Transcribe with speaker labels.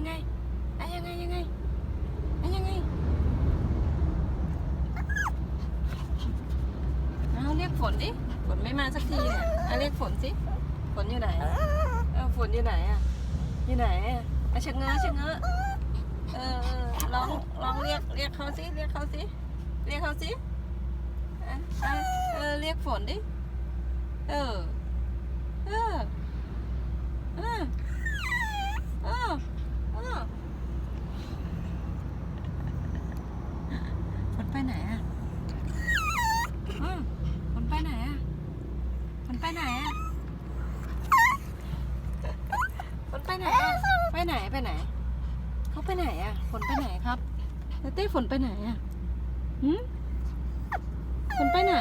Speaker 1: ยังไงอะยังไงยังไงอะยังไงเอาเรียกฝนดิฝนไม่มาสักทีเนี่ยเอาเรียกฝนสิฝนอยู่ไหนเออฝนอยู่ไหนอะอยู่ไหนอะชะเง้อชะเง้ออเออลองลองเรียกเรียกเขาสิเรียกเขาสิเรียกเขาสิเออเรียกฝนดิ ไปไหนอะอืมฝนไปไหนอะฝนไปไหนอะฝนไปไหนอะไปไหนไปไหน เขาไปไหนอะฝนไปไหนครับแล้วเต้ฝนไปไหนอะหืมฝนไปไหน